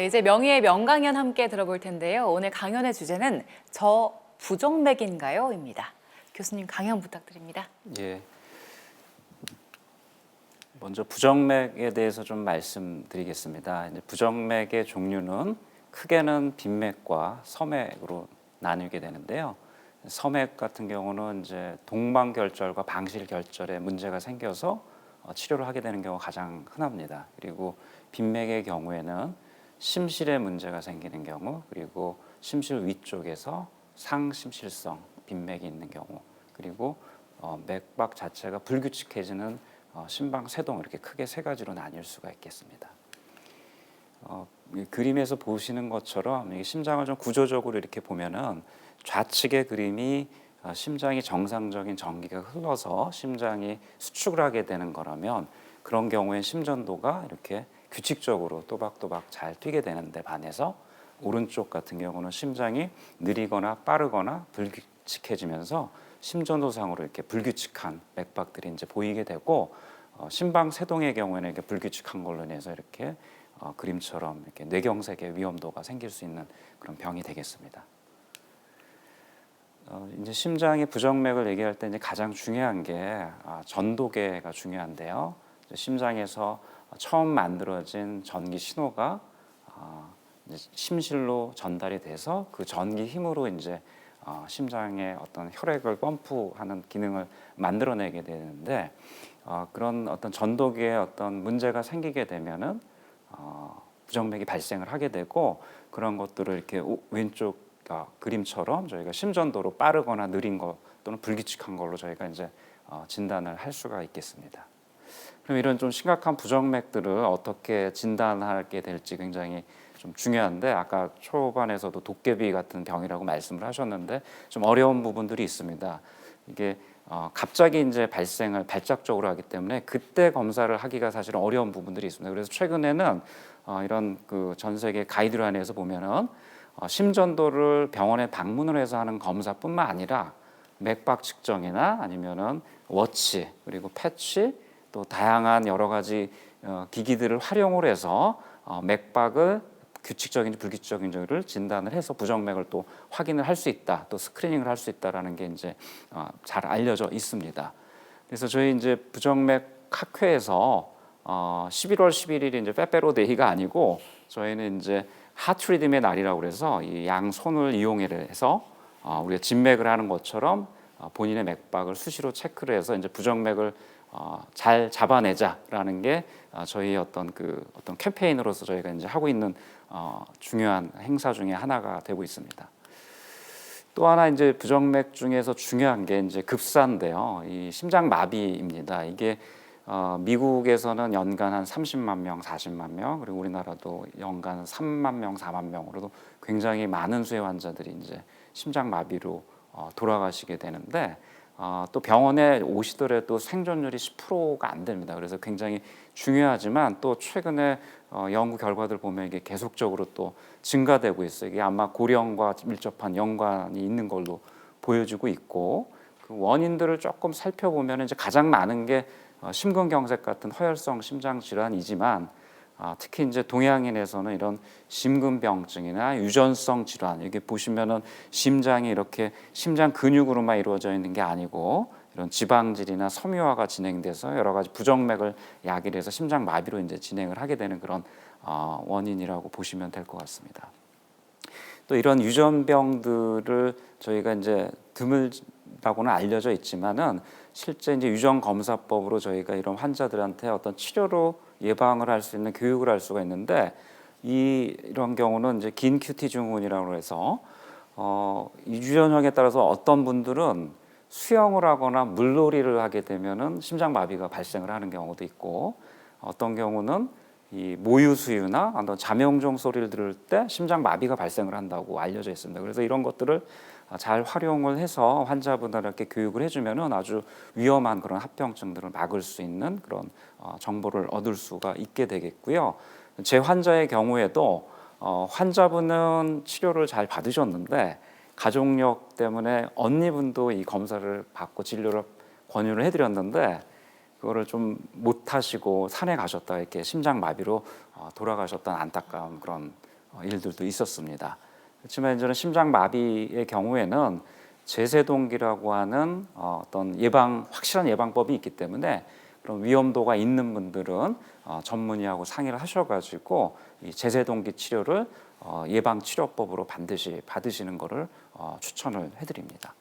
네, 이제 명의의 명강연 함께 들어볼 텐데요. 오늘 강연의 주제는 저 부정맥인가요?입니다. 교수님 강연 부탁드립니다. 예. 먼저 부정맥에 대해서 좀 말씀드리겠습니다. 이제 부정맥의 종류는 크게는 빈맥과 서맥으로 나뉘게 되는데요. 서맥 같은 경우는 이제 동방결절과 방실결절에 문제가 생겨서 어, 치료를 하게 되는 경우가 가장 흔합니다. 그리고 빈맥의 경우에는 심실에 문제가 생기는 경우, 그리고 심실 위쪽에서 상심실성 빈맥이 있는 경우, 그리고 어, 맥박 자체가 불규칙해지는 어, 심방세동 이렇게 크게 세 가지로 나뉠 수가 있겠습니다. 어, 이 그림에서 보시는 것처럼 이 심장을 좀 구조적으로 이렇게 보면은 좌측의 그림이 어, 심장이 정상적인 전기가 흘러서 심장이 수축을 하게 되는 거라면 그런 경우엔 심전도가 이렇게 규칙적으로 또박또박 잘 뛰게 되는데 반해서 오른쪽 같은 경우는 심장이 느리거나 빠르거나 불규칙해지면서 심전도상으로 이렇게 불규칙한 맥박들이 이제 보이게 되고 어, 심방 세동의 경우에는 이렇게 불규칙한 걸로 인해서 이렇게 어, 그림처럼 이렇게 뇌경색의 위험도가 생길 수 있는 그런 병이 되겠습니다. 어, 이제 심장의 부정맥을 얘기할 때 이제 가장 중요한 게 아, 전도계가 중요한데요. 심장에서 처음 만들어진 전기 신호가 아, 심실로 전달이 돼서 그 전기 힘으로 이제 어, 심장의 어떤 혈액을 펌프하는 기능을 만들어내게 되는데 어, 그런 어떤 전도기에 어떤 문제가 생기게 되면은 어, 부정맥이 발생을 하게 되고 그런 것들을 이렇게 오- 왼쪽 어, 그림처럼 저희가 심전도로 빠르거나 느린 것 또는 불규칙한 걸로 저희가 이제 어, 진단을 할 수가 있겠습니다. 그럼 이런 좀 심각한 부정맥들을 어떻게 진단하게 될지 굉장히 좀 중요한데 아까 초반에서도 도깨비 같은 병이라고 말씀을 하셨는데 좀 어려운 부분들이 있습니다. 이게 어, 갑자기 이제 발생을 발작적으로 하기 때문에 그때 검사를 하기가 사실 어려운 부분들이 있습니다. 그래서 최근에는 어, 이런 그 전 세계 가이드라인에서 보면은 어, 심전도를 병원에 방문을 해서 하는 검사뿐만 아니라 맥박 측정이나 아니면은 워치 그리고 패치 또 다양한 여러 가지 어, 기기들을 활용을 해서 어, 맥박을 규칙적인지 불규칙적인지를 진단을 해서 부정맥을 또 확인을 할 수 있다, 또 스크리닝을 할 수 있다라는 게 이제 어, 잘 알려져 있습니다. 그래서 저희 이제 부정맥 학회에서 어, 11월 11일이 이제 빼빼로데이가 아니고 저희는 이제 하트 리듬의 날이라고 그래서 이 양 손을 이용해서 어, 우리가 진맥을 하는 것처럼 어, 본인의 맥박을 수시로 체크를 해서 이제 부정맥을 어, 잘 잡아내자라는 게 어, 저희 어떤 그 어떤 캠페인으로서 저희가 이제 하고 있는 어, 중요한 행사 중에 하나가 되고 있습니다. 또 하나 이제 부정맥 중에서 중요한 게 이제 급사인데요. 이 심장 마비입니다. 이게 어, 미국에서는 연간 한 30만 명, 40만 명, 그리고 우리나라도 연간 3만 명, 4만 명으로도 굉장히 많은 수의 환자들이 이제 심장 마비로 어, 돌아가시게 되는데 어, 또 병원에 오시더라도 생존율이 10%가 안 됩니다. 그래서 굉장히 중요하지만 또 최근에 어, 연구 결과들 보면 이게 계속적으로 또 증가되고 있어요. 이게 아마 고령과 밀접한 연관이 있는 걸로 보여지고 있고 그 원인들을 조금 살펴보면 이제 가장 많은 게 어, 심근경색 같은 허혈성 심장 질환이지만 아, 특히 이제 동양인에서는 이런 심근병증이나 유전성 질환 이게 보시면은 심장이 이렇게 심장 근육으로만 이루어져 있는 게 아니고 이런 지방질이나 섬유화가 진행돼서 여러 가지 부정맥을 야기해서 심장 마비로 이제 진행을 하게 되는 그런 어, 원인이라고 보시면 될 것 같습니다. 또 이런 유전병들을 저희가 이제 드물다고는 알려져 있지만은 실제 이제 유전 검사법으로 저희가 이런 환자들한테 어떤 치료로 예방을 할 수 있는 교육을 할 수가 있는데 이 이런 경우는 이제 긴 큐티 증후군이라고 해서 어, 이 유전형에 따라서 어떤 분들은 수영을 하거나 물놀이를 하게 되면은 심장 마비가 발생을 하는 경우도 있고 어떤 경우는 이 모유 수유나 어떤 자명종 소리를 들을 때 심장 마비가 발생을 한다고 알려져 있습니다. 그래서 이런 것들을 잘 활용을 해서 환자분들에게 교육을 해주면은 아주 위험한 그런 합병증들을 막을 수 있는 그런 어, 정보를 얻을 수가 있게 되겠고요. 제 환자의 경우에도 어, 환자분은 치료를 잘 받으셨는데 가족력 때문에 언니분도 이 검사를 받고 진료를 권유를 해드렸는데 그거를 좀 못하시고 산에 가셨다 이렇게 심장 마비로 어, 돌아가셨던 안타까운 그런 어, 일들도 있었습니다. 그렇지만 이제는 심장 마비의 경우에는 제세동기라고 하는 어, 어떤 예방 확실한 예방법이 있기 때문에 그런 위험도가 있는 분들은 어, 전문의하고 상의를 하셔가지고 이 제세동기 치료를 어, 예방 치료법으로 반드시 받으시는 것을 어, 추천을 해드립니다.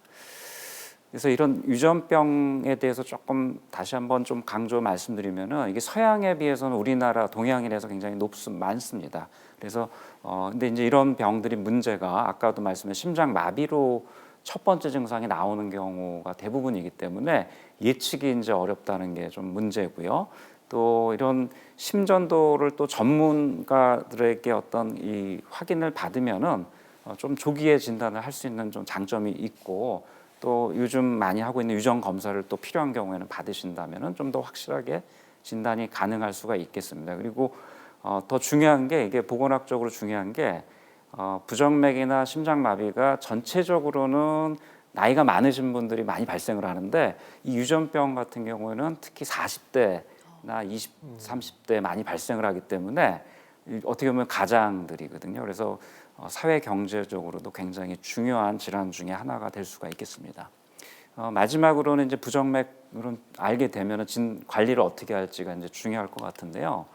그래서 이런 유전병에 대해서 조금 다시 한번 좀 강조 말씀드리면은 이게 서양에 비해서는 우리나라 동양인에서 굉장히 높습 많습니다. 그래서 어 근데 이제 이런 병들이 문제가 아까도 말씀드린 심장 마비로 첫 번째 증상이 나오는 경우가 대부분이기 때문에 예측이 이제 어렵다는 게 좀 문제고요. 또 이런 심전도를 또 전문가들에게 어떤 이 확인을 받으면은 어, 좀 조기에 진단을 할 수 있는 좀 장점이 있고 또 요즘 많이 하고 있는 유전 검사를 또 필요한 경우에는 받으신다면은 좀 더 확실하게 진단이 가능할 수가 있겠습니다. 그리고 어, 더 중요한 게 이게 보건학적으로 중요한 게 어, 부정맥이나 심장마비가 전체적으로는 나이가 많으신 분들이 많이 발생을 하는데 이 유전병 같은 경우에는 특히 40대나 20, 30대 많이 발생을 하기 때문에 이 어떻게 보면 가장들이거든요. 그래서 어, 사회 경제적으로도 굉장히 중요한 질환 중에 하나가 될 수가 있겠습니다. 어, 마지막으로는 이제 부정맥으로 알게 되면은 진 관리를 어떻게 할지가 이제 중요할 것 같은데요.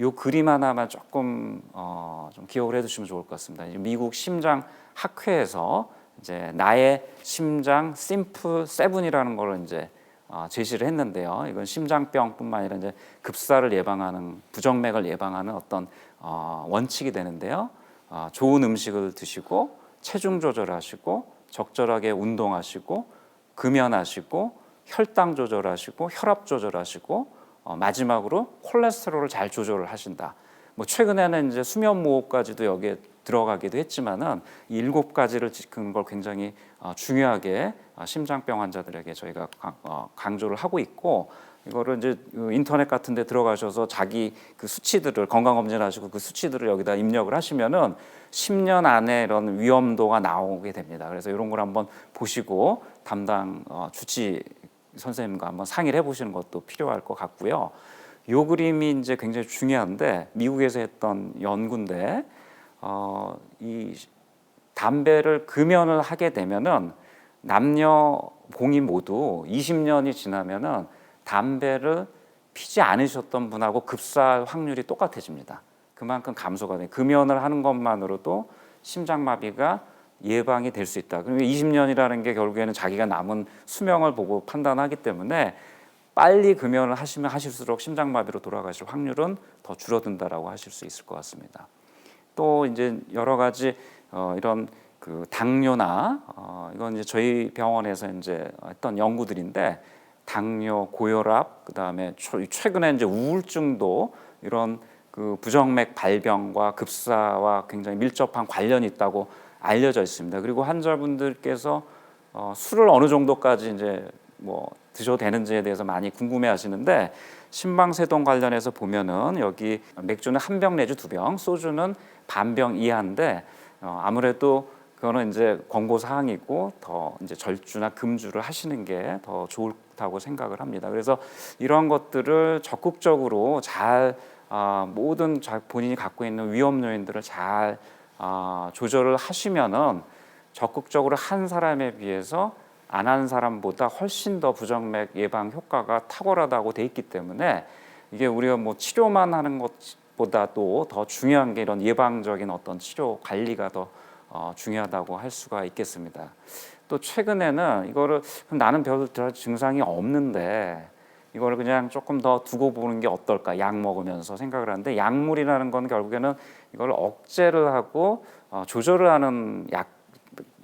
요 그림 하나만 조금 어, 좀 기억을 해두시면 좋을 것 같습니다. 미국 심장 학회에서 이제 나의 심장 심플 세븐이라는 걸 이제 어, 제시를 했는데요. 이건 심장병뿐만 아니라 이제 급사를 예방하는 부정맥을 예방하는 어떤 어, 원칙이 되는데요. 어, 좋은 음식을 드시고 체중 조절하시고 적절하게 운동하시고 금연하시고 혈당 조절하시고 혈압 조절하시고 어, 마지막으로 콜레스테롤을 잘 조절을 하신다. 뭐 최근에는 이제 수면 무호흡까지도 여기에 들어가기도 했지만은 이 일곱 가지를 지키는 걸 굉장히 어, 중요하게 어, 심장병 환자들에게 저희가 강, 어, 강조를 하고 있고 이거를 이제 그 인터넷 같은 데 들어가셔서 자기 그 수치들을 건강 검진을 하시고 그 수치들을 여기다 입력을 하시면은 10년 안에 이런 위험도가 나오게 됩니다. 그래서 이런 걸 한번 보시고 담당 어, 주치 선생님과 한번 상의를 해 보시는 것도 필요할 것 같고요. 요 그림이 이제 굉장히 중요한데 미국에서 했던 연구인데 어, 이 담배를 금연을 하게 되면은 남녀 공이 모두 20년이 지나면은 담배를 피지 않으셨던 분하고 급사할 확률이 똑같아집니다. 그만큼 감소가 돼. 금연을 하는 것만으로도 심장마비가 예방이 될 수 있다. 그러면 20년이라는 게 결국에는 자기가 남은 수명을 보고 판단하기 때문에 빨리 금연을 하시면 하실수록 심장마비로 돌아가실 확률은 더 줄어든다라고 하실 수 있을 것 같습니다. 또 이제 여러 가지 어, 이런 그 당뇨나 어, 이건 이제 저희 병원에서 이제 했던 연구들인데 당뇨, 고혈압, 그 다음에 최- 최근에 이제 우울증도 이런 그 부정맥 발병과 급사와 굉장히 밀접한 관련이 있다고 알려져 있습니다. 그리고 환자분들께서 어, 술을 어느 정도까지 이제 뭐 드셔도 되는지에 대해서 많이 궁금해하시는데 심방세동 관련해서 보면은 여기 맥주는 한 병 내지 두 병, 소주는 반 병 이하인데 어, 아무래도 그거는 이제 권고 사항이고 더 이제 절주나 금주를 하시는 게 더 좋다고 생각을 합니다. 그래서 이러한 것들을 적극적으로 잘 아, 모든 자- 본인이 갖고 있는 위험 요인들을 잘 아, 조절을 하시면은 적극적으로 한 사람에 비해서 안한 사람보다 훨씬 더 부정맥 예방 효과가 탁월하다고 돼 있기 때문에 이게 우리가 뭐 치료만 하는 것보다도 더 중요한 게 이런 예방적인 어떤 치료 관리가 더 어, 중요하다고 할 수가 있겠습니다. 또 최근에는 이거를 그럼 나는 별 증상이 없는데 이거를 그냥 조금 더 두고 보는 게 어떨까 약 먹으면서 생각을 하는데 약물이라는 건 결국에는 이걸 억제를 하고 어, 조절을 하는 약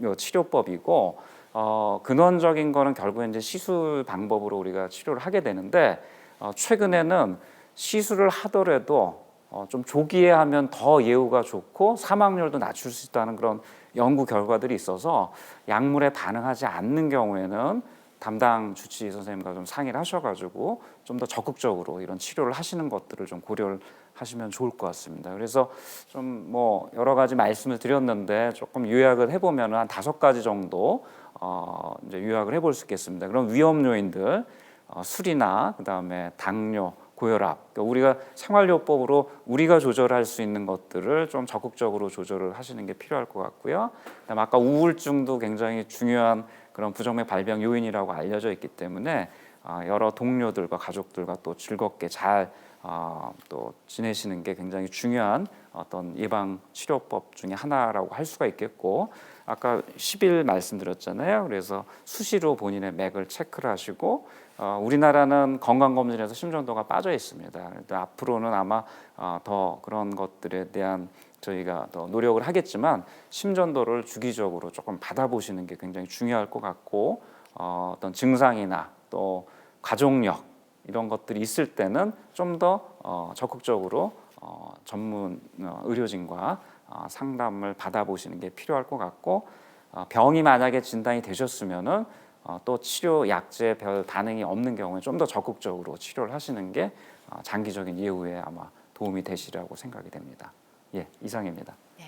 어, 치료법이고 어, 근원적인 거는 결국에 이제 시술 방법으로 우리가 치료를 하게 되는데 어, 최근에는 시술을 하더라도 어, 좀 조기에 하면 더 예후가 좋고 사망률도 낮출 수 있다는 그런 연구 결과들이 있어서 약물에 반응하지 않는 경우에는 담당 주치 선생님과 좀 상의를 하셔가지고 좀 더 적극적으로 이런 치료를 하시는 것들을 좀 고려를 하시면 좋을 것 같습니다. 그래서 좀 뭐 여러 가지 말씀을 드렸는데 조금 요약을 해보면 한 다섯 가지 정도 어 이제 요약을 해볼 수 있겠습니다. 그럼 위험 요인들 어, 술이나 그 다음에 당뇨, 고혈압. 그러니까 우리가 생활요법으로 우리가 조절할 수 있는 것들을 좀 적극적으로 조절을 하시는 게 필요할 것 같고요. 그다음 아까 우울증도 굉장히 중요한 그런 부정맥 발병 요인이라고 알려져 있기 때문에 아, 여러 동료들과 가족들과 또 즐겁게 잘 아, 또 지내시는 게 굉장히 중요한 어떤 예방 치료법 중에 하나라고 할 수가 있겠고 아까 10일 말씀드렸잖아요. 그래서 수시로 본인의 맥을 체크를 하시고 어, 우리나라는 건강검진에서 심전도가 빠져 있습니다. 앞으로는 아마 어, 더 그런 것들에 대한 저희가 더 노력을 하겠지만 심전도를 주기적으로 조금 받아보시는 게 굉장히 중요할 것 같고 어, 어떤 증상이나 또 가족력 이런 것들이 있을 때는 좀더 어, 적극적으로 어, 전문 어, 의료진과 어, 상담을 받아보시는 게 필요할 것 같고 어, 병이 만약에 진단이 되셨으면은 어, 또 치료 약제 별 반응이 없는 경우에 좀 더 적극적으로 치료를 하시는 게 어, 장기적인 예후에 아마 도움이 되시라고 생각이 됩니다. 예, 이상입니다. 예.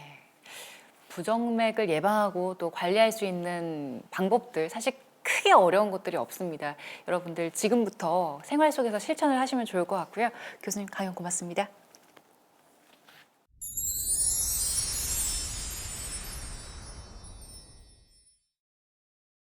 부정맥을 예방하고 또 관리할 수 있는 방법들 사실 크게 어려운 것들이 없습니다. 여러분들 지금부터 생활 속에서 실천을 하시면 좋을 것 같고요. 교수님 강연 고맙습니다.